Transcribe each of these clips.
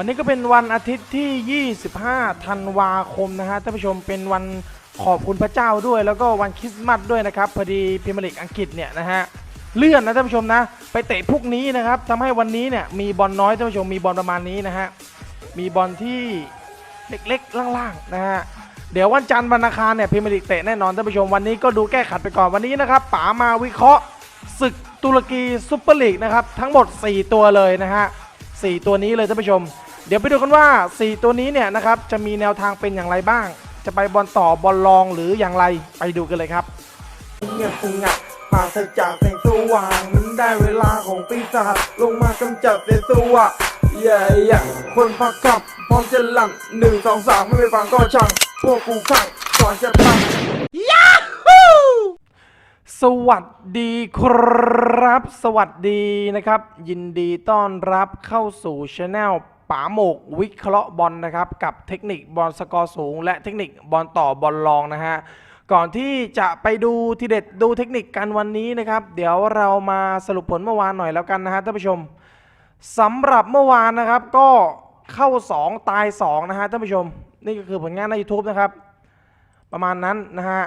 วันนี้ก็เป็นวันอาทิตย์ที่ 25 ธันวาคมนะฮะท่านผู้ชมเป็นวันขอบคุณพระเจ้าด้วย แล้วก็วันคริสต์มาสด้วยนะครับพอดีพรีเมียร์ลีกอังกฤษเนี่ยนะฮะเลื่อนนะท่านผู้ชมนะ ไปเตะพวกนี้นะครับทำให้วันนี้เนี่ยมีบอลน้อยท่านผู้ชมมีบอลประมาณนี้นะฮะมีบอลที่เล็กๆล่างๆนะฮะเดี๋ยววันจันทร์วันอังคารเนี่ยพรีเมียร์ลีกเตะแน่นอนท่านผู้ชมวันนี้ก็ดูแก้ขัดไปก่อนวันนี้นะครับป๋ามาวิเคราะห์ศึกตุรกีซุปเปอร์ลีกนะครับทั้งหมด 4 ตัวเลยนะฮะ4ตัวนี้เลยท่านผู้ชม เดี๋ยวไปดูกันว่า 4 ตัวนี้เนี่ยนะครับจะมีแนวทางเป็นอย่างไรบ้าง จะไปบอลต่อบอลรองหรืออย่างไรไปดูกันเลยครับเงียบสงัดปราศจากแสงสว่างได้เวลาของปีศาจลงมากำจัดเสสวะเย่เย่คนพักกลับพร้อมจะหลังหนึ่งสองสามไม่ไปฟังก็ช่างพวกกูขังก่อนจะพังสวัสดีครับ สวัสดีนะครับ ยินดีต้อนรับเข้าสู่ช anel ป๋าโหมกวิเคราะห์บอลนะครับกับเทคนิคบอลสกอร์สูง และเทคนิคบอลต่อบอลรองนะฮะก่อนที่จะไปดูทีเด็ดดูเทคนิคกันวันนี้นะครับ เดี๋ยวเรามาสรุปผลเมื่อวานหน่อยแล้วกันนะฮะท่านผู้ชมสำหรับเมื่อวานนะครับก็เข้า 2 ตาย 2 นะฮะท่านผู้ชม นี่ก็คือผลงานใน YouTube นะครับ ประมาณนั้นนะฮะ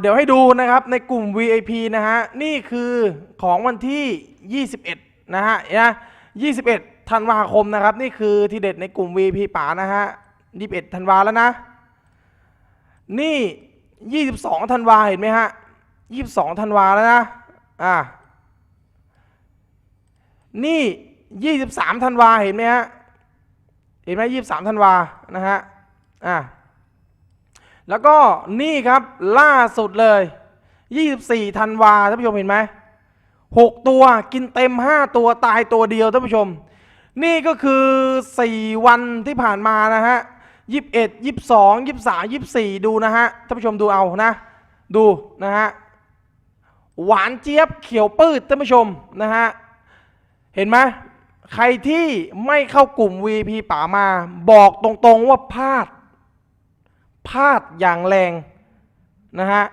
เดี๋ยวให้ดูนะครับในกลุ่ม VIP นะฮะ นี่คือของวันที่ 21 นะฮะนะ21 ธันวาคมนะครับ นี่คือที่เด็ดในกลุ่ม VP ป๋านะฮะ21ธันวาแล้วนะ นี่ 22ธันวาเห็นไหมฮะ22ธันวาแล้วนะอ่านี่ 23ธันวาเห็นไหมฮะเห็นไหม23ธันวานะฮะอ่าแล้วก็นี่ครับล่าสุดเลย 24ธันวาท่านผู้ชมเห็นไหม6ตัวกินเต็ม 5 ตัวตายตัวเดียวท่านผู้ชม นี่ก็คือ 4 วันที่ผ่านมานะฮะ21 22 23 24ดูนะฮะท่านผู้ชมดูเอานะ ดูนะฮะหวานเจี๊ยบเขียวปืดท่านผู้ชมนะฮะเห็นไหมใครที่ไม่เข้ากลุ่ม VP ป่ามาบอกตรงๆว่าพลาดพลาดอย่างแรงนะฮะ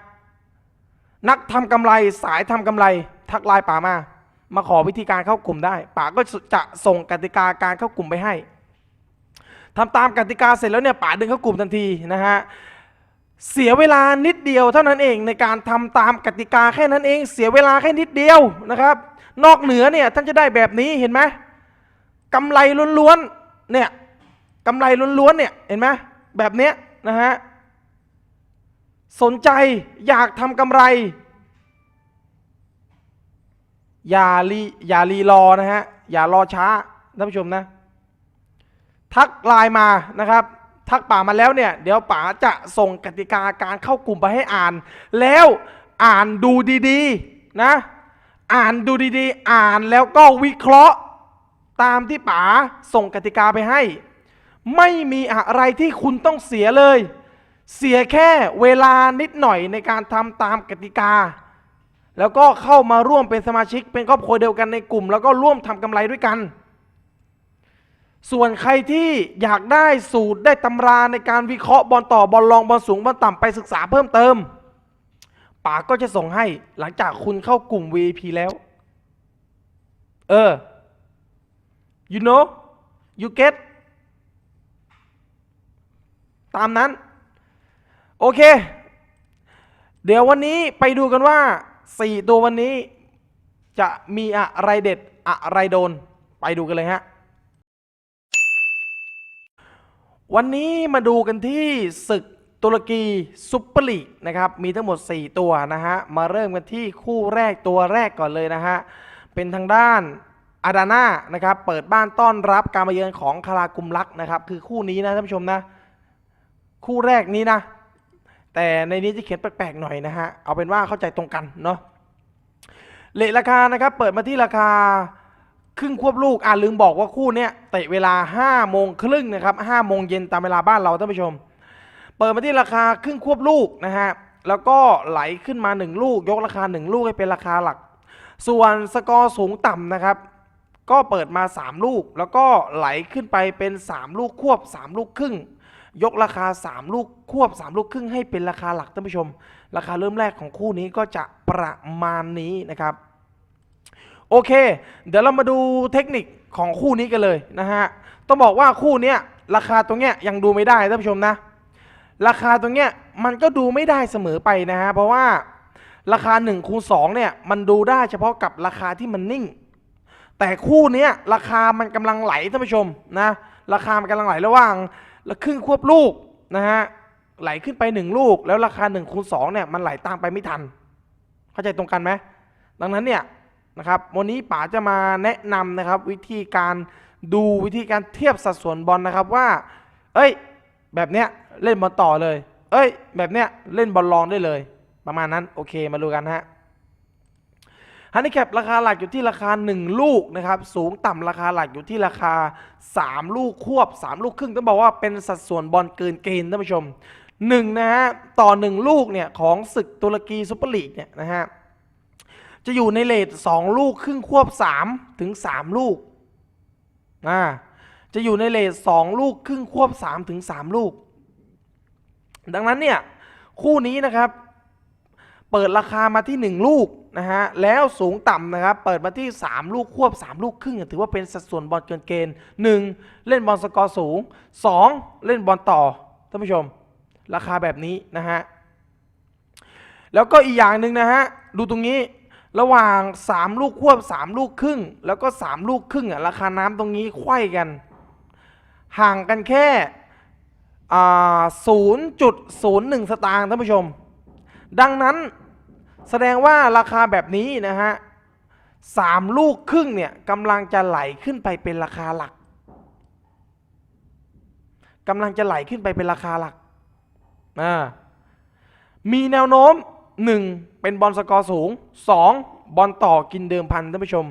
นักทำกำไรสายทำกำไรทักไลน์ป๋ามา มาขอวิธีการเข้ากลุ่มได้ป๋าก็จะส่งกติกาการเข้ากลุ่มไปให้ทำตามกติกาเสร็จแล้วเนี่ยป๋าดึงเข้ากลุ่มทันทีนะฮะเสียเวลานิดเดียวเท่านั้นเองในการทำตามกติกาแค่นั้นเอง เสียเวลาแค่นิดเดียวนะครับ นอกเหนือเนี่ยท่านจะได้แบบนี้เห็นไหมกำไรล้วนๆเนี่ยกำไรล้วนๆเนี่ยเห็นไหมแบบเนี้ยนะฮะสนใจอยากทำกำไร อย่ารีอย่ารีรอนะฮะ อย่ารอช้าท่านผู้ชมนะ ทักไลน์มานะครับ ทักป่ามาแล้วเนี่ย เดี๋ยวป๋าจะส่งกติกาการเข้ากลุ่มไปให้อ่าน แล้วอ่านดูดีๆนะ อ่านดูดีๆ อ่านแล้วก็วิเคราะห์ตามที่ป๋าส่งกติกาไปให้ ไม่มีอะไรที่คุณต้องเสียเลย เสียแค่เวลานิดหน่อยในการทำตามกติกา แล้วก็เข้ามาร่วมเป็นสมาชิกเป็นครอบครัวเดียวกันในกลุ่ม แล้วก็ร่วมทำกำไรด้วยกัน ส่วนใครที่อยากได้สูตรได้ตำราในการวิเคราะห์บอลต่อบอลรองบอลสูงบอลต่ำไปศึกษาเพิ่มเติมป๋าก็จะส่งให้หลังจากคุณเข้ากลุ่ม VIP แล้ว เออ you know you get ตามนั้น โอเค เดี๋ยววันนี้ไปดูกันว่า 4ตัววันนี้จะมีอะไรเด็ดอะไรโดนไปดูกันเลยฮะ วันนี้มาดูกันที่ศึกตุรกีซุปเปอร์ลีกนะครับ มีทั้งหมด 4 ตัวนะฮะ มาเริ่มกันที่คู่แรกตัวแรกก่อนเลยนะฮะ เป็นทางด้านอาดาน่านะครับ เปิดบ้านต้อนรับการมาเยือนของคารากุมลักนะครับ คือคู่นี้นะท่านผู้ชมนะ คู่แรกนี้นะ แต่ในนี้จะเขียนแปลกๆหน่อยนะฮะ เอาเป็นว่าเข้าใจตรงกันเนาะเลทราคานะครับ เปิดมาที่ราคาครึ่งควบลูก อ่าลืมบอกว่าคู่เนี้ยเตะเวลา5โมงครึ่งนะครับ5โมงเย็นตามเวลาบ้านเราท่านผู้ชม เปิดมาที่ราคาครึ่งควบลูกนะฮะ แล้วก็ไหลขึ้นมา 1 ลูก ยกราคา 1 ลูกให้เป็นราคาหลัก ส่วนสกอร์สูงต่ำนะครับ ก็เปิดมา 3 ลูก แล้วก็ไหลขึ้นไปเป็น 3 ลูกควบ 3 ลูกครึ่ง ยกราคา 3 ลูกควบ 3 ลูกครึ่งให้เป็นราคาหลักท่านผู้ชม ราคาเริ่มแรกของคู่นี้ก็จะประมาณนี้นะครับ โอเค เดี๋ยวเรามาดูเทคนิคของคู่นี้กันเลยนะฮะต้องบอกว่าคู่เนี้ยราคาตรงเนี้ยยังดูไม่ได้ท่านผู้ชมนะ ราคาตรงเนี้ยมันก็ดูไม่ได้เสมอไปนะฮะเพราะว่าราคา1คูณ2เนี่ยมันดูได้เฉพาะกับราคาที่มันนิ่ง แต่คู่เนี้ยราคามันกำลังไหลท่านผู้ชมนะราคามันกำลังไหลระหว่าง และครึ่งควบลูกนะฮะไหลขึ้นไปหนึ่งลูก แล้วราคา1คูณ2เนี่ยมันไหลตามไปไม่ทัน เข้าใจตรงกันไหมดังนั้นเนี่ยนะครับวันนี้ป๋าจะมาแนะนำนะครับวิธีการดูวิธีการเทียบสัดส่วนบอลนะครับว่า เอ้ย แบบเนี้ยเล่นบอลต่อเลย เอ้ย แบบเนี้ยเล่นบอลรองได้เลย ประมาณนั้นโอเคมาดูกันฮะ ฮันนี่แคปราคาหลักอยู่ที่ราคา 1 ลูกนะครับ สูงต่ำราคาหลักอยู่ที่ราคา 3 ลูกควบ 3 ลูกครึ่งต้องบอกว่าเป็นสัดส่วนบอลเกินเกณฑ์ท่านผู้ชมหนึ่งนะฮะต่อ 1 ลูกเนี่ยของศึกตุรกีซุปเปอร์ลีกเนี่ยนะฮะจะอยู่ในเลท2ลูกครึ่งควบ 3 ถึง 3 ลูกอ่าจะอยู่ในเลท2ลูกครึ่งควบ 3 ถึง 3 ลูก ดังนั้นเนี่ยคู่นี้นะครับ เปิดราคามาที่ 1 ลูกนะฮะแล้วสูงต่ำนะครับเปิดมาที่ 3 ลูกควบ 3 ลูกครึ่งถือว่าเป็นสัดส่วนบอลเกินเกณฑ์ 1. เล่นบอลสกอร์สูง 2. เล่นบอลต่อท่านผู้ชม ราคาแบบนี้นะฮะแล้วก็อีกอย่างหนึ่งนะฮะดูตรงนี้ระหว่าง 3 ลูกควบ 3 ลูกครึ่ง แล้วก็ 3 ลูกครึ่งอะราคาน้ำตรงนี้ไขว้กัน ห่างกันแค่อ่า0.01 สตางค์ท่านผู้ชม ดังนั้น แสดงว่าราคาแบบนี้นะฮะสามลูกครึ่งเนี่ยกำลังจะไหลขึ้นไปเป็นราคาหลักกำลังจะไหลขึ้นไปเป็นราคาหลักอ่ามีแนวโน้ม 1. เป็นบอลสกอร์สูง 2. บอลต่อกินเดิมพันท่านผู้ชม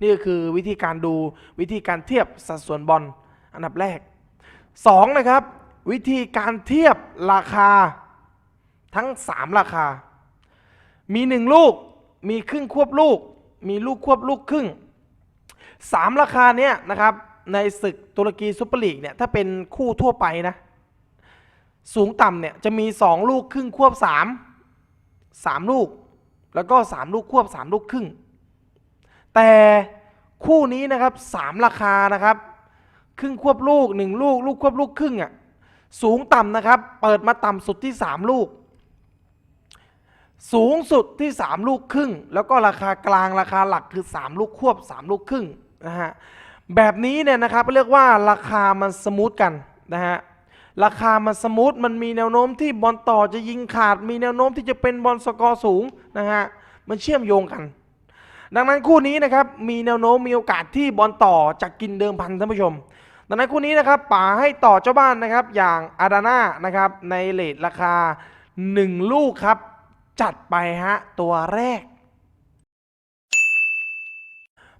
นี่ก็คือวิธีการดูวิธีการเทียบสัดส่วนบอลอันดับแรก 2. นะครับ วิธีการเทียบราคาทั้ง 3 ราคา มี1ลูก มีครึ่งควบลูก มีลูกควบลูกครึ่ง3ราคาเนี้ยนะครับในศึกตุรกีซุปเปอร์ลีกเนี่ยถ้าเป็นคู่ทั่วไปนะสูงต่ำเนี่ยจะมี 2 ลูกครึ่งควบ 3 3 ลูก แล้วก็ 3 ลูกควบ 3 ลูกครึ่ง แต่คู่นี้นะครับ 3 ราคานะครับ ครึ่งควบลูก 1 ลูก ลูกควบลูกครึ่งอะสูงต่ำนะครับ เปิดมาต่ำสุดที่ 3 ลูก สูงสุดที่ 3 ลูกครึ่ง แล้วก็ราคากลางราคาหลักคือ 3 ลูกควบ 3 ลูกครึ่งนะฮะแบบนี้เนี่ยนะครับเรียกว่าราคามันสมูทกันนะฮะราคามันสมูทมันมีแนวโน้มที่บอลต่อจะยิงขาด มีแนวโน้มที่จะเป็นบอลสกอร์สูงนะฮะมันเชื่อมโยงกัน ดังนั้นคู่นี้นะครับมีแนวโน้มมีโอกาสที่บอลต่อจะกินเดิมพันท่านผู้ชม ดังนั้นคู่นี้นะครับป๋าให้ต่อเจ้าบ้านนะครับอย่างอาดาน่านะครับในเลทราคา 1 ลูกครับ จัดไปฮะ ตัวแรก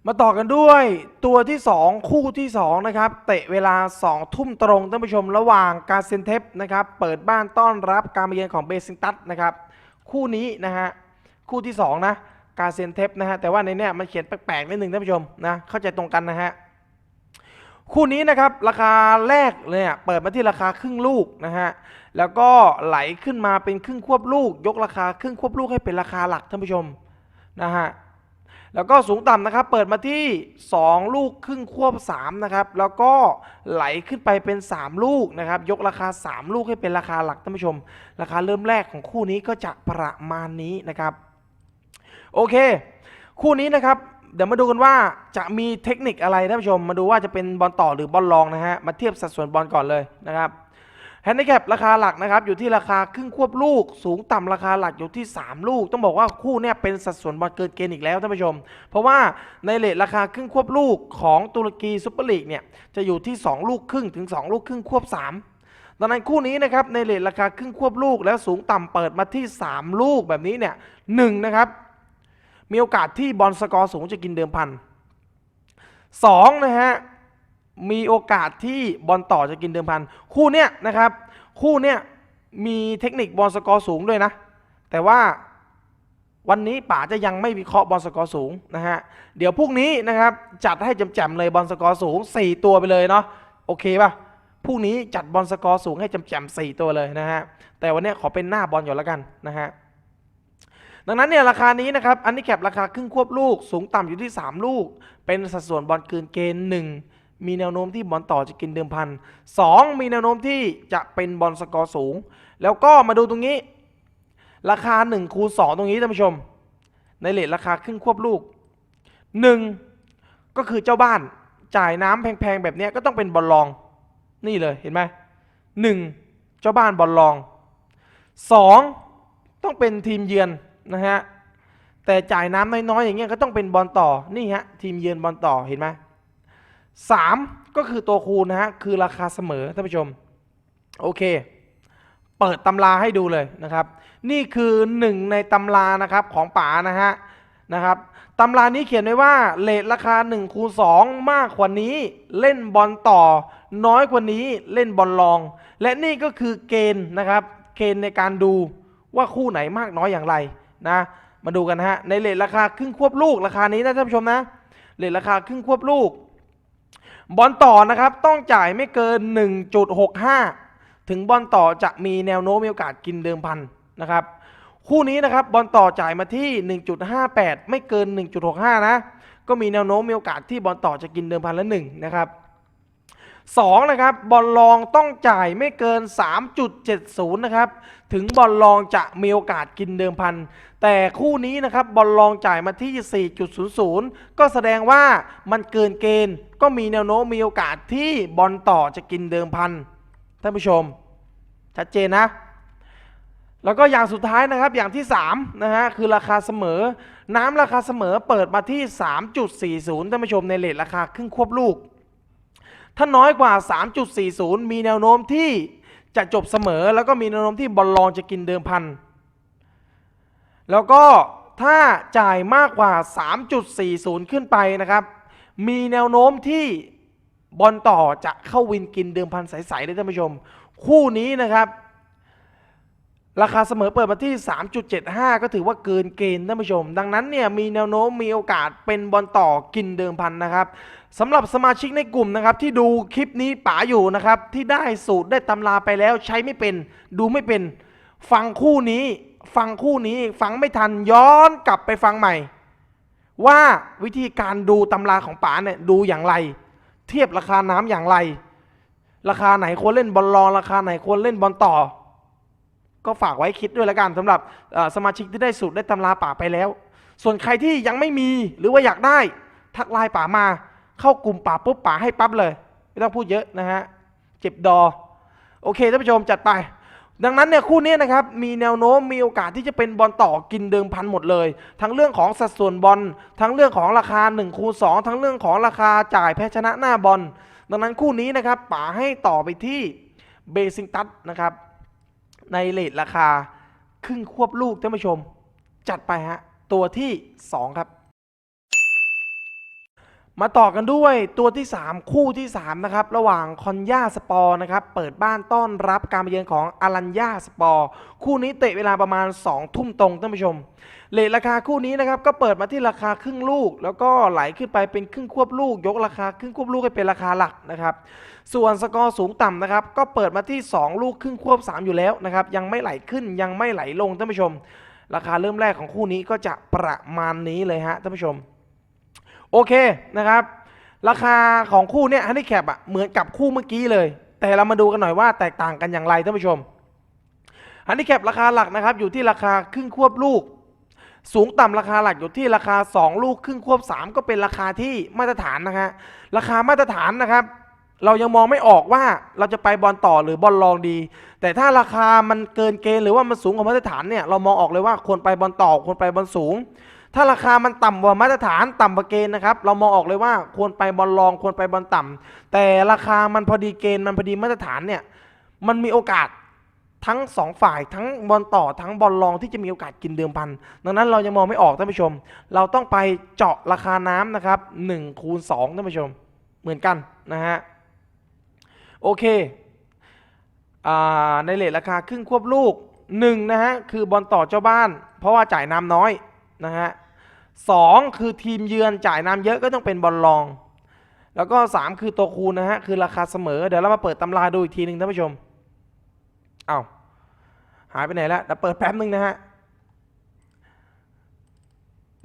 มาต่อกันด้วยตัวที่ 2 คู่ที่ 2 นะครับ เตะเวลา 2 ทุ่มตรงท่านผู้ชมระหว่างกาเซนเทปนะครับ เปิดบ้านต้อนรับการมาเยือนของเบซิงตัสนะครับ คู่นี้นะฮะ คู่ที่ 2 นะกาเซนเทปนะฮะ แต่ว่าในเนี้ยมันเขียนแปลกๆนิดนึงท่านผู้ชมนะเข้าใจตรงกันนะฮะคู่นี้นะครับราคาแรกเลยอะเปิดมาที่ราคาครึ่งลูกนะฮะ แล้วก็ไหลขึ้นมาเป็นครึ่งควบลูก ยกราคาครึ่งควบลูกให้เป็นราคาหลักท่านผู้ชมนะฮะแล้วก็สูงต่ำนะครับ เปิดมาที่ 2 ลูกครึ่งควบ3นะครับ แล้วก็ไหลขึ้นไปเป็น 3 ลูกนะครับ ยกราคา 3 ลูกให้เป็นราคาหลักท่านผู้ชม ราคาเริ่มแรกของคู่นี้ก็จะประมาณนี้นะครับ โอเค คู่นี้นะครับ เดี๋ยวมาดูกันว่าจะมีเทคนิคอะไรท่านผู้ชม มาดูว่าจะเป็นบอลต่อหรือบอลรองนะฮะ มาเทียบสัดส่วนบอลก่อนเลยนะครับ แฮนดิแคปราคาหลักนะครับอยู่ที่ราคาครึ่งควบลูก สูงต่ำราคาหลักอยู่ที่ 3 ลูก ต้องบอกว่าคู่เนี้ยเป็นสัดส่วนบอลเกินเกณฑ์อีกแล้วท่านผู้ชม เพราะว่าในเลทราคาครึ่งควบลูกของตุรกีซุปเปอร์ลีกเนี่ยจะอยู่ที่ 2 ลูกครึ่งถึง 2 ลูกครึ่งควบ 3ดังนั้นคู่นี้นะครับในเลทราคาครึ่งควบลูกแล้วสูงต่ำเปิดมาที่ 3 ลูกแบบนี้เนี่ยหนึ่งนะครับ มีโอกาสที่บอลสกอร์สูงจะกินเดิมพันสองนะฮะ มีโอกาสที่บอลต่อจะกินเดิมพัน คู่เนี้ยนะครับ คู่เนี้ยมีเทคนิคบอลสกอร์สูงด้วยนะ แต่ว่าวันนี้ป๋าจะยังไม่วิเคราะห์บอลสกอร์สูงนะฮะ เดี๋ยวพรุ่งนี้นะครับจัดให้แจ่มๆเลยบอลสกอร์สูง 4 ตัวไปเลยเนาะโอเคป่ะพรุ่งนี้จัดบอลสกอร์สูงให้แจ่มๆ4ตัวเลยนะฮะ แต่วันนี้ขอเป็นหน้าบอลอยู่แล้วกันนะฮะ ดังนั้นเนี่ยราคานี้นะครับ อันนี้แคปราคาครึ่งควบลูก สูงต่ำอยู่ที่ 3 ลูก เป็นสัดส่วนบอลเกินเกณฑ์หนึ่ง มีแนวโน้มที่บอลต่อจะกินเดิมพันสองมีแนวโน้มที่จะเป็นบอลสกอร์สูง แล้วก็มาดูตรงนี้ ราคา1คูณ2ตรงนี้ท่านผู้ชม ในเลทราคาครึ่งควบลูก 1 ก็คือเจ้าบ้านจ่ายน้ำแพงๆแบบนี้ก็ต้องเป็นบอลลอง นี่เลยเห็นไหมหนึ่งเจ้าบ้านบอลลองสองต้องเป็นทีมเยือนนะฮะแต่จ่ายน้ำน้อยๆอย่างเงี้ยก็ต้องเป็นบอลต่อนี่ฮะทีมเยือนบอลต่อเห็นไหม สามก็คือตัวคูณนะฮะคือราคาเสมอท่านผู้ชม โอเค เปิดตำราให้ดูเลยนะครับ นี่คือหนึ่งในตำรานะครับของป๋านะฮะนะครับตำรานี้เขียนไว้ว่าเลทราคา1คูณ2มากกว่านี้เล่นบอลต่อ น้อยกว่านี้เล่นบอลรอง และนี่ก็คือเกณฑ์นะครับเกณฑ์ในการดูว่าคู่ไหนมากน้อยอย่างไรนะมาดูกันฮะในเลทราคาครึ่งควบลูกราคานี้นะท่านผู้ชมนะเลทราคาครึ่งควบลูก บอลต่อนะครับต้องจ่ายไม่เกิน 1.65 ถึงบอลต่อจะมีแนวโน้มมีโอกาสกินเดิมพันนะครับคู่นี้นะครับบอลต่อจ่ายมาที่ 1.58 ไม่เกิน 1.65 นะ ก็มีแนวโน้มมีโอกาสที่บอลต่อจะกินเดิมพันละหนึ่งนะครับ สองนะครับบอลรองต้องจ่ายไม่เกิน 3.70 นะครับ ถึงบอลรองจะมีโอกาสกินเดิมพัน แต่คู่นี้นะครับบอลรองจ่ายมาที่ 4.00 ก็แสดงว่ามันเกินเกณฑ์ ก็มีแนวโน้มมีโอกาสที่บอลต่อจะกินเดิมพัน ท่านผู้ชม ชัดเจนนะ แล้วก็อย่างสุดท้ายนะครับอย่างที่3นะฮะคือราคาเสมอ น้ำราคาเสมอเปิดมาที่ 3.40 ท่านผู้ชมในเลทราคาครึ่งควบลูก ถ้าน้อยกว่า 3.40 มีแนวโน้มที่จะจบเสมอ แล้วก็มีแนวโน้มที่บอลลองจะกินเดิมพัน แล้วก็ถ้าจ่ายมากกว่า 3.40 ขึ้นไปนะครับ มีแนวโน้มที่บอลต่อจะเข้าวินกินเดิมพันใสๆเลยท่านผู้ชม คู่นี้นะครับ ราคาเสมอเปิดมาที่ 3.75 ก็ถือว่าเกินเกณฑ์ท่านผู้ชม ดังนั้นเนี่ยมีแนวโน้มมีโอกาสเป็นบอลต่อกินเดิมพันนะครับสำหรับสมาชิกในกลุ่มนะครับที่ดูคลิปนี้ป๋าอยู่นะครับที่ได้สูตรได้ตำราไปแล้วใช้ไม่เป็น ดูไม่เป็น ฟังคู่นี้ฟังคู่นี้ฟังไม่ทันย้อนกลับไปฟังใหม่ ว่าวิธีการดูตำราของป๋าเนี่ยดูอย่างไร เทียบราคาน้ำอย่างไร ราคาไหนควรเล่นบอลรองราคาไหนควรเล่นบอลต่อ ก็ฝากไว้คิดด้วยแล้วกันสำหรับสมาชิกที่ได้สูตรได้ตำราป่าไปแล้ว ส่วนใครที่ยังไม่มีหรือว่าอยากได้ ทักไลน์ป่ามา เข้ากลุ่มป่าปุ๊บป่าให้ปั๊บเลย ไม่ต้องพูดเยอะนะฮะเจ็บดอ โอเคท่านผู้ชมจัดไป ดังนั้นเนี่ยคู่นี้นะครับมีแนวโน้มมีโอกาสที่จะเป็นบอลต่อกินเดิมพันหมดเลย ทั้งเรื่องของสัดส่วนบอลทั้งเรื่องของราคา1คูณ2ทั้งเรื่องของราคาจ่ายแพ้ชนะหน้าบอลดังนั้นคู่นี้นะครับป๋าให้ต่อไปที่เบซิงตัสนะครับ ในเลทราคาครึ่งควบลูกท่านผู้ชม จัดไปฮะ ตัวที่ 2 ครับ มาต่อกันด้วยตัวที่ 3 คู่ที่ 3 นะครับ ระหว่างคอนยาสปอร์นะครับ เปิดบ้านต้อนรับการมาเยือนของอารัญญาสปอร์ คู่นี้เตะเวลาประมาณ 2 ทุ่มตรงท่านผู้ชม เลทราคาคู่นี้นะครับก็เปิดมาที่ราคาครึ่งลูก แล้วก็ไหลขึ้นไปเป็นครึ่งควบลูก ยกราคาครึ่งควบลูกให้เป็นราคาหลักนะครับส่วนสกอร์สูงต่ำนะครับก็เปิดมาที่ 2 ลูกครึ่งควบ 3 อยู่แล้วนะครับยังไม่ไหลขึ้นยังไม่ไหลลงท่านผู้ชม ราคาเริ่มแรกของคู่นี้ก็จะประมาณนี้เลยฮะท่านผู้ชมโอเคนะครับราคาของคู่เนี้ยฮันนี่แคปอะเหมือนกับคู่เมื่อกี้เลย แต่เรามาดูกันหน่อยว่าแตกต่างกันอย่างไรท่านผู้ชมฮันนี่แคปราคาหลักนะครับอยู่ที่ราคาครึ่งควบลูก สูงต่ำราคาหลักอยู่ที่ราคา 2 ลูกครึ่งควบ 3 ก็เป็นราคาที่มาตรฐานนะฮะราคามาตรฐานนะครับ เรายังมองไม่ออกว่าเราจะไปบอลต่อหรือบอลรองดี แต่ถ้าราคามันเกินเกณฑ์หรือว่ามันสูงกว่ามาตรฐานเนี่ยเรามองออกเลยว่าควรไปบอลต่อควรไปบอลสูง ถ้าราคามันต่ำกว่ามาตรฐานต่ำกว่าเกณฑ์นะครับเรามองออกเลยว่าควรไปบอลรองควรไปบอลต่ำแต่ราคามันพอดีเกณฑ์มันพอดีมาตรฐานเนี่ยมันมีโอกาส ทั้งสองฝ่ายทั้งบอลต่อทั้งบอลรองที่จะมีโอกาสกินเดิมพัน ดังนั้นเรายังมองไม่ออกท่านผู้ชม เราต้องไปเจาะราคาน้ำนะครับ1คูณ2ท่านผู้ชม เหมือนกันนะฮะโอเคอในเลทราคาครึ่งควบลูก1นะฮะคือบอลต่อเจ้าบ้าน เพราะว่าจ่ายน้ำน้อยนะฮะสองคือทีมเยือนจ่ายน้ำเยอะก็ต้องเป็นบอลรอง แล้วก็ 3 คือตัวคูณนะฮะคือราคาเสมอเดี๋ยวเรามาเปิดตำราดูอีกทีหนึ่งท่านผู้ชมเอา้า หายไปไหนแล้วเดี๋ยวเปิดแป๊บนึงนะฮะ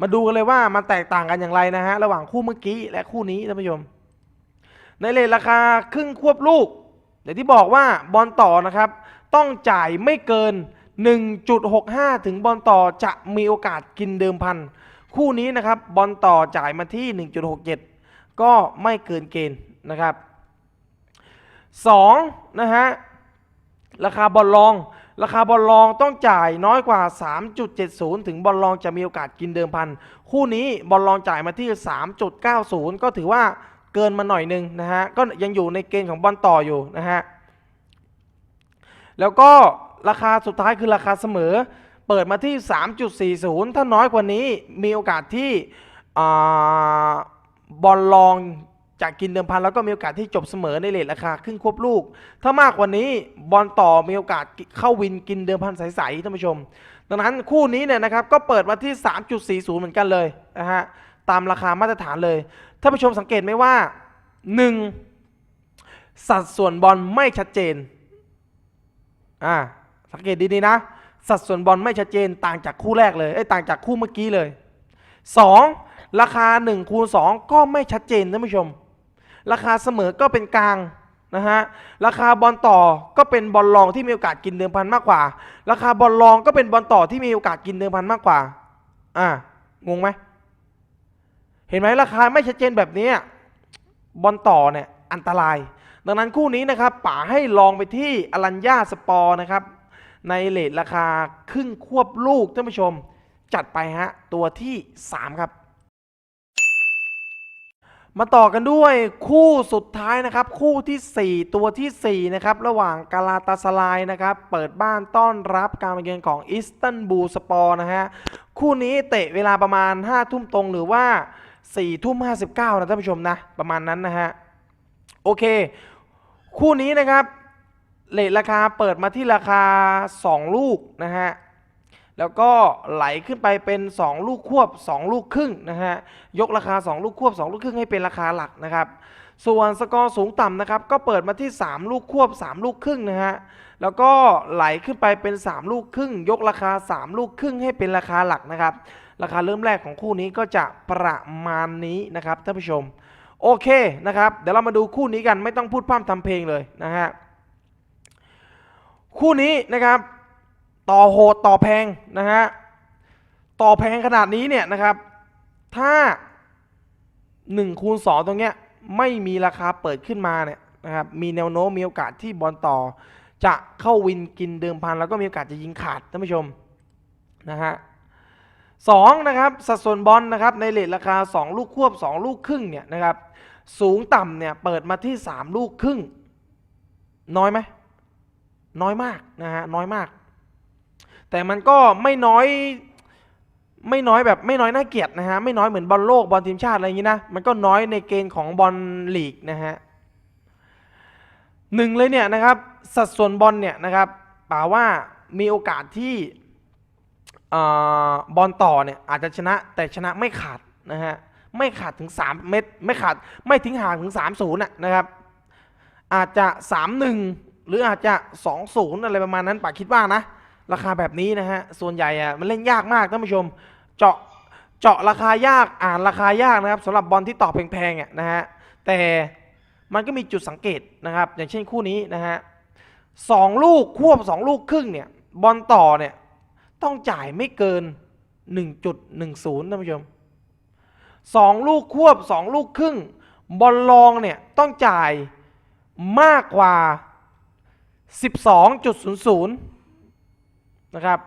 มาดูกันเลยว่ามันแตกต่างกันอย่างไรนะฮะ ระหว่างคู่เมื่อกี้และคู่นี้ท่านผู้ชม ในเลทราคาครึ่งควบลูกอย่างที่บอกว่าบอลต่อนะครับ ต้องจ่ายไม่เกิน 1.65 ถึงบอลต่อจะมีโอกาสกินเดิมพัน คู่นี้นะครับบอลต่อจ่ายมาที่ 1.67 ก็ไม่เกินเกณฑ์นะครับ 2. นะฮะราคาบอลลอง ราคาบอลลองต้องจ่ายน้อยกว่า 3.70 ถึงบอลลองจะมีโอกาสกินเดิมพัน คู่นี้บอลลองจ่ายมาที่ 3.90 ก็ถือว่าเกินมาหน่อยหนึงนะฮะ ก็ยังอยู่ในเกณฑ์ของบอลต่ออยู่นะฮะ แล้วก็ราคาสุดท้ายคือราคาเสมอ เปิดมาที่ 3.40 ถ้าน้อยกว่านี้มีโอกาสที่อบอลลอง จะกินเดิมพันแล้วก็มีโอกาสที่จบเสมอในเลทราคาครึ่งควบลูก ถ้ามากกว่านี้บอลต่อมีโอกาสเข้าวินกินเดิมพันใสๆท่านผู้ชม ดังนั้นคู่นี้เนี่ยนะครับก็เปิดมาที่ 3.40 เหมือนกันเลยนะฮะตามราคามาตรฐานเลยท่านผู้ชมสังเกตไหมว่า 1. สัดส่วนบอลไม่ชัดเจนอ่าสังเกตดีๆนะ สัดส่วนบอลไม่ชัดเจนต่างจากคู่แรกเลยเอ้ต่างจากคู่เมื่อกี้เลย 2. ราคา1คูณ2ก็ไม่ชัดเจนท่านผู้ชม ราคาเสมอก็เป็นกลางนะฮะราคาบอลต่อก็เป็นบอลรองที่มีโอกาสกินเดิมพันมากกว่า ราคาบอลรองก็เป็นบอลต่อที่มีโอกาสกินเดิมพันมากกว่าอ่างงไหมเห็นไหมราคาไม่ชัดเจนแบบนี้บอลต่อเนี่ยอันตราย ดังนั้นคู่นี้นะครับป๋าให้ลองไปที่อลัญญาสปอร์นะครับ ในเลทราคาครึ่งควบลูกท่านผู้ชม จัดไปฮะตัวที่ 3 ครับ มาต่อกันด้วยคู่สุดท้ายนะครับ คู่ทีสี่4 ตัวทีสี่ 4 นะครับ ระหว่างกาลาตาสลายนะครับ เปิดบ้านต้อนรับการมาเยือนของอิสตันบูลสปอร์นะฮะ คู่นี้เตะเวลาประมาณ 5 ทุ่มตรงหรือว่า 4 ทุ่ม 59 นะท่านผู้ชมนะ ประมาณนั้นนะฮะ โอเค คู่นี้นะครับเลทราคาเปิดมาที่ราคา 2 ลูกนะฮะ แล้วก็ไหลขึ้นไปเป็น 2 ลูกควบ 2 ลูกครึ่งนะฮะยกราคา 2 ลูกควบ 2 ลูกครึ่งให้เป็นราคาหลักนะครับส่วนสกอร์สูงต่ำนะครับก็เปิดมาที่ 3 ลูกควบ 3 ลูกครึ่งนะฮะแล้วก็ไหลขึ้นไปเป็น 3 ลูกครึ่ง ยกราคา 3 ลูกครึ่งให้เป็นราคาหลักนะครับราคาเริ่มแรกของคู่นี้ก็จะประมาณนี้นะครับท่านผู้ชมโอเคนะครับเดี๋ยวเรามาดูคู่นี้กันไม่ต้องพูดพร่ำทำเพลงเลยนะฮะคู่นี้นะครับ ต่อโหดต่อแพงนะฮะต่อแพงขนาดนี้เนี่ยนะครับ ถ้า1คูณ2ตรงเนี้ยไม่มีราคาเปิดขึ้นมาเนี่ยนะครับมีแนวโน้มมีโอกาสที่บอลต่อ จะเข้าวินกินเดิมพันแล้วก็มีโอกาสจะยิงขาดท่านผู้ชมนะฮะสองนะครับสัดส่วนบอลนะครับในเลทราคา 2 ลูกควบ 2 ลูกครึ่งเนี่ยนะครับสูงต่ำเนี่ยเปิดมาที่ 3 ลูกครึ่ง น้อยไหมน้อยมากนะฮะน้อยมาก แต่มันก็ไม่น้อยไม่น้อยแบบไม่น้อยน่าเกลียดนะฮะไม่น้อยเหมือนบอลโลกบอลทีมชาติอะไรอย่างนี้นะมันก็น้อยในเกณฑ์ของบอลลีกนะฮะหนึ่งเลยเนี่ยนะครับสัดส่วนบอลเนี่ยนะครับป่าว่ามีโอกาสที่บอลต่อเนี่ยอาจจะชนะแต่ชนะไม่ขาดนะฮะไม่ขาดถึง 3 เม็ดไม่ขาดไม่ทิ้งห่างถึง 3 0นะนะครับ อาจจะ 3-1 หรืออาจจะ 2-0 อะไรประมาณนั้นป่าคิดว่านะ ราคาแบบนี้นะฮะส่วนใหญ่อะมันเล่นยากมากท่านผู้ชม เจาะเจาะราคายากอ่านราคายากนะครับสำหรับบอลที่ต่อแพงๆอะนะฮะแต่มันก็มีจุดสังเกตนะครับ อย่างเช่นคู่นี้นะฮะสองลูกควบสองลูกครึ่งเนี่ยบอลต่อเนี่ยต้องจ่ายไม่เกิน 1.10ท่านผู้ชมสองลูกควบสองลูกครึ่ง บอลลองเนี่ยต้องจ่ายมากกว่า 12.00 นะครับ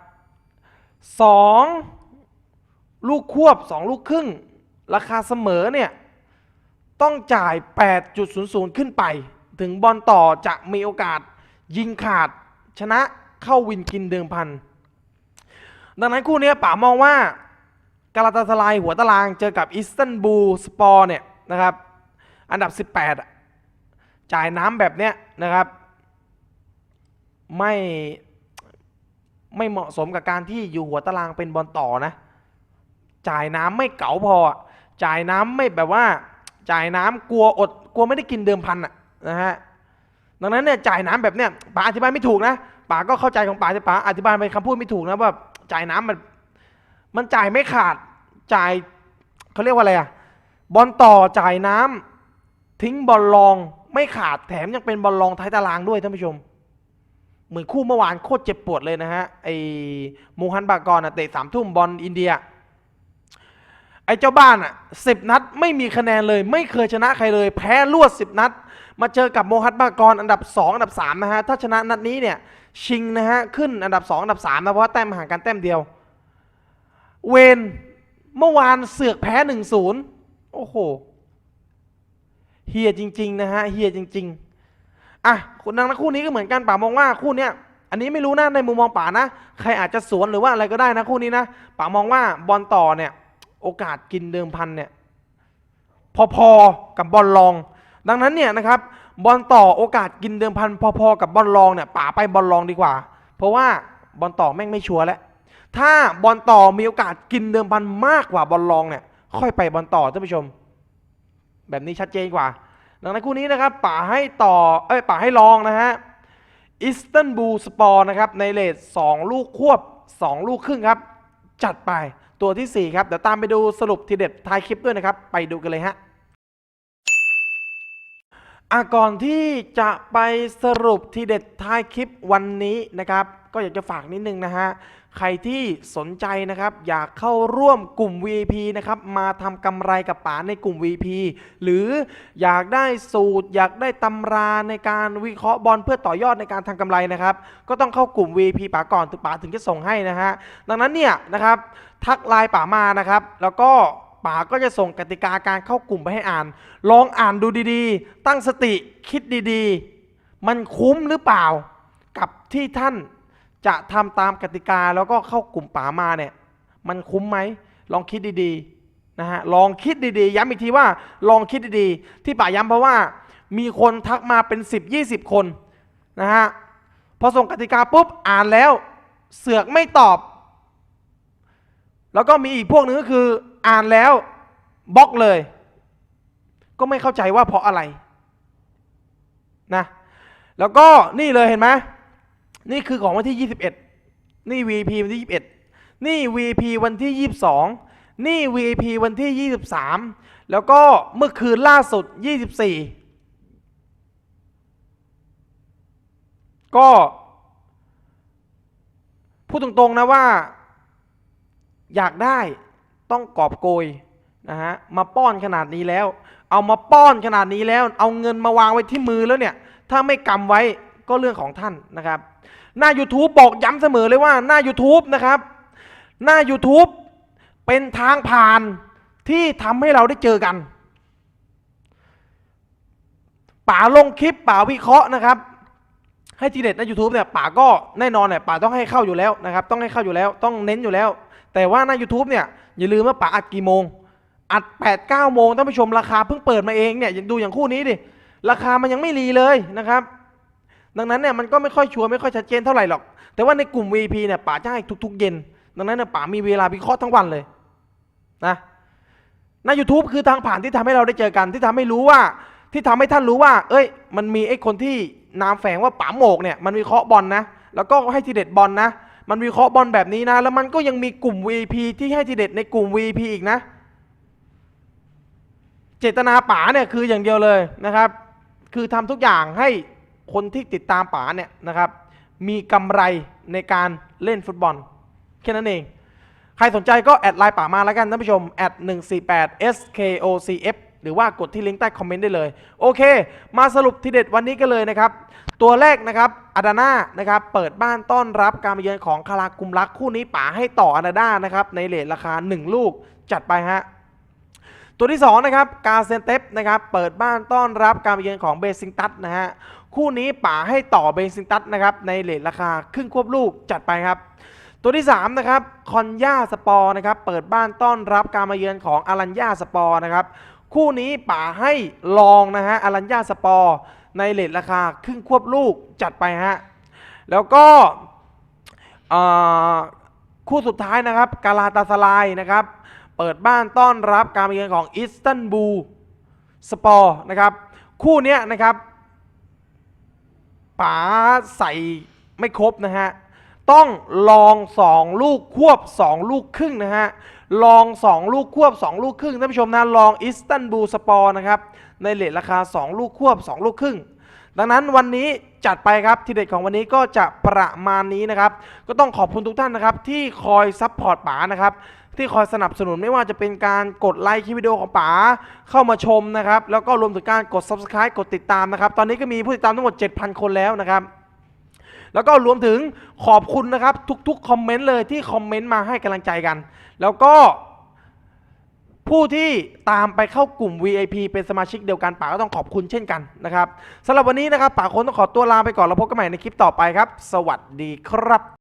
สองลูกควบสองลูกครึ่ง ราคาเสมอเนี่ยต้องจ่าย 8.00 ขึ้นไป ถึงบอลต่อจะมีโอกาสยิงขาดชนะเข้าวินกินเดิมพัน ดังนั้นคู่นี้ป๋ามองว่ากาลาตาสลายหัวตารางเจอกับอิสตันบูลสปอร์เนี่ยนะครับ อันดับ 18 จ่ายน้ำแบบเนี้ยนะครับ ไม่ ไม่เหมาะสมกับการที่อยู่หัวตารางเป็นบอลต่อนะ จ่ายน้ำไม่เก๋าพอ จ่ายน้ำไม่แบบว่า จ่ายน้ำกลัวอดกลัวไม่ได้กินเดิมพันอะนะฮะดังนั้นเนี่ยจ่ายน้ำแบบเนี้ยป๋าอธิบายไม่ถูกนะป๋าก็เข้าใจของป๋าแต่ป๋าอธิบายไปคำพูดไม่ถูกนะว่าจ่ายน้ำมันมันจ่ายไม่ขาดจ่ายเขาเรียกว่าอะไรอะบอลต่อจ่ายน้ำทิ้งบอลรองไม่ขาดแถมยังเป็นบอลรองท้ายตารางด้วยท่านผู้ชม เหมือนคู่เมื่อวานโคตรเจ็บปวดเลยนะฮะไอมูฮันบากรอะเตะสามทุ่มบอลอินเดีย ไอเจ้าบ้านอะสิบนัดไม่มีคะแนนเลย ไม่เคยชนะใครเลย แพ้รวดสิบนัด มาเจอกับโมฮัตบากรอันดับ 2 อันดับ3นะฮะถ้าชนะนัดนี้เนี่ยชิงนะฮะขึ้นอันดับ 2 อันดับ3นะเพราะแต้มห่างกันแต้มเดียว เวนเมื่อวานเสือกแพ้1-0โอ้โหเฮียจริง ๆ นะฮะเฮียจริง ๆ อะคนดังนั้นคู่นี้ก็เหมือนกันป่ามองว่าคู่เนี้ยอันนี้ไม่รู้นะในมุมมองป่านะ ใครอาจจะสวนหรือว่าอะไรก็ได้นะคู่นี้นะป่ามองว่าบอลต่อเนี่ย โอกาสกินเดิมพันเนี่ย พอๆกับบอลรอง ดังนั้นเนี่ยนะครับ บอลต่อโอกาสกินเดิมพัน พอๆกับบอลรองเนี่ยป่าไปบอลรองดีกว่า เพราะว่าบอลต่อแม่งไม่ชัวร์แล้วถ้าบอลต่อมีโอกาสกินเดิมพันมากกว่าบอลรองเนี่ย ค่อยไปบอลต่อท่านผู้ชม แบบนี้ชัดเจนกว่า ดังนั้นคู่นี้นะครับป่าให้ต่อเอ้ยป่าให้ลองนะฮะอิสตันบูลสปอร์นะครับในเลท2ลูกควบ 2 ลูกครึ่งครับ จัดไปตัวทีสี่4 ครับ เดี๋ยวตามไปดูสรุปทีเด็ดท้ายคลิปด้วยนะครับ ไปดูกันเลยฮะอะก่อนที่จะไปสรุปทีเด็ดท้ายคลิปวันนี้นะครับ ก็อยากจะฝากนิดนึงนะฮะ ใครที่สนใจนะครับอยากเข้าร่วมกลุ่ม VIP นะครับมาทำกำไรกับป๋าในกลุ่ม VIP หรืออยากได้สูตร อยากได้ตำราในการวิเคราะห์บอลเพื่อต่อยอดในการทำกำไรนะครับ ก็ต้องเข้ากลุ่ม VIP ป๋าก่อนถึงป๋าถึงจะส่งให้นะฮะดังนั้นเนี่ยนะครับทักไลน์ป๋ามานะครับ แล้วก็ป๋าก็จะส่งกติกาการเข้ากลุ่มไปให้อ่าน ลองอ่านดูดีๆ ตั้งสติคิดดีๆ มันคุ้มหรือเปล่ากับที่ท่าน จะทำตามกติกาแล้วก็เข้ากลุ่มป๋ามาเนี่ยมันคุ้มไหมลองคิดดีๆนะฮะลองคิดดีๆ ย้ำอีกทีว่าลองคิดดีๆ ที่ป๋าย้ำเพราะว่ามีคนทักมาเป็น 10 20 คนนะฮะพอส่งกติกาปุ๊บอ่านแล้วเสือกไม่ตอบ แล้วก็มีอีกพวกนึงก็คืออ่านแล้วบล็อกเลย ก็ไม่เข้าใจว่าเพราะอะไรนะแล้วก็นี่เลยเห็นไหม นี่คือของวันที่ 21 นี่ VP วันที่ 21 นี่ VP วันที่ 22 นี่ VP วันที่ 23 แล้วก็เมื่อคืนล่าสุด 24 ก็พูดตรงๆนะว่า อยากได้ต้องกอบโกยนะฮะมาป้อนขนาดนี้แล้ว เอามาป้อนขนาดนี้แล้ว เอาเงินมาวางไว้ที่มือแล้วเนี่ย ถ้าไม่กำไว้ ก็เรื่องของท่านนะครับ หน้า YouTube บอกย้ำเสมอเลยว่าหน้า YouTube นะครับ หน้า YouTube เป็นทางผ่านที่ทำให้เราได้เจอกันป๋าลงคลิปป๋าวิเคราะห์นะครับ ให้ทีเด็ดใน YouTube เนี่ยป๋าก็แน่นอนเนี่ยป๋าต้องให้เข้าอยู่แล้วนะครับ ต้องให้เข้าอยู่แล้วต้องเน้นอยู่แล้ว แต่ว่าหน้า YouTube เนี่ยอย่าลืมว่าป๋าอัดกี่โมงอัด8ปดเก้าโมงท่านผู้ชมราคาเพิ่งเปิดมาเองเนี่ยดูอย่างคู่นี้ดิราคามันยังไม่รีเลยนะครับ ดังนั้นเนี่ยมันก็ไม่ค่อยชัวร์ไม่ค่อยชัดเจนเท่าไหร่หรอก แต่ว่าในกลุ่ม VP เนี่ยป๋าจะให้ทุก ๆ เย็น ดังนั้นเนี่ยป๋ามีเวลาวิเคราะห์ทั้งวันเลยนะใน YouTube คือทางผ่านที่ทำให้เราได้เจอกัน ที่ทำให้รู้ว่า ที่ทำให้ท่านรู้ว่า เอ้ย มันมีไอ้คนที่นามแฝงว่าป๋าโหมกเนี่ยมันวิเคราะห์บอลนะ แล้วก็ให้ทีเด็ดบอลนะ มันวิเคราะห์บอลแบบนี้นะ แล้วมันก็ยังมีกลุ่ม VP ที่ให้ทีเด็ดในกลุ่ม VP อีกนะ เจตนาป๋าเนี่ยคืออย่างเดียวเลยนะครับ คือทำทุกอย่างให้ คนที่ติดตามป๋าเนี่ยนะครับมีกำไรในการเล่นฟุตบอลแค่นั้นเอง ใครสนใจก็แอดไลน์ป๋ามาแล้วกันท่านผู้ชมแอด148 skocf หรือว่ากดที่ลิงก์ใต้คอมเมนต์ได้เลย โอเค มาสรุปทีเด็ดวันนี้กันเลยนะครับ ตัวแรกนะครับอาดาน่านะครับเปิดบ้านต้อนรับการมาเยือนของคารากุมรักคู่นี้ป๋าให้ต่ออาดาน่านะครับในเลทราคา 1 ลูกจัดไปฮะตัวที่2นะครับกาเซนเตปนะครับเปิดบ้านต้อนรับการมาเยือนของเบซิงตัสนะฮะ คู่นี้ป๋าให้ต่อเบนซิงตัสนะครับในเลทราคาครึ่งควบลูกจัดไปครับ ตัวที่ 3 นะครับคอนย่าสปอร์นะครับเปิดบ้านต้อนรับการมาเยือนของอารัญญาสปอร์นะครับคู่นี้ป๋าให้ลองนะฮะอารัญญาสปอร์ในเลทราคาครึ่งควบลูกจัดไปฮะแล้วก็คู่สุดท้ายนะครับกาลาตาสลายนะครับเปิดบ้านต้อนรับการมาเยือนของอิสตันบูลสปอร์นะครับคู่นี้นะครับ ป๋าใส่ไม่ครบนะฮะ ต้องลอง 2 ลูกควบ 2 ลูกครึ่งนะฮะ ลอง 2 ลูกควบ 2 ลูกครึ่งท่านผู้ชมนะ ลองอิสตันบูลสปอร์นะครับ ในเลทราคา 2 ลูกควบ 2 ลูกครึ่ง ดังนั้นวันนี้จัดไปครับทีเด็ดของวันนี้ก็จะประมาณนี้นะครับ ก็ต้องขอบคุณทุกท่านนะครับที่คอยซัพพอร์ตป๋านะครับ ที่คอยสนับสนุนไม่ว่าจะเป็นการกดไลค์คลิปวิดีโอของป๋าเข้ามาชมนะครับ แล้วก็รวมถึงการกด subscribe กดติดตามนะครับ ตอนนี้ก็มีผู้ติดตามทั้งหมด 7,000 คนแล้วนะครับ แล้วก็รวมถึงขอบคุณนะครับ ทุกๆคอมเมนต์เลยที่คอมเมนต์มาให้กำลังใจกัน แล้วก็ผู้ที่ตามไปเข้ากลุ่ม VIP เป็นสมาชิกเดียวกันป๋าก็ต้องขอบคุณเช่นกันนะครับสำหรับวันนี้นะครับป๋าคงต้องขอตัวลาไปก่อนแล้วพบกันใหม่ในคลิปต่อไปครับ สวัสดีครับ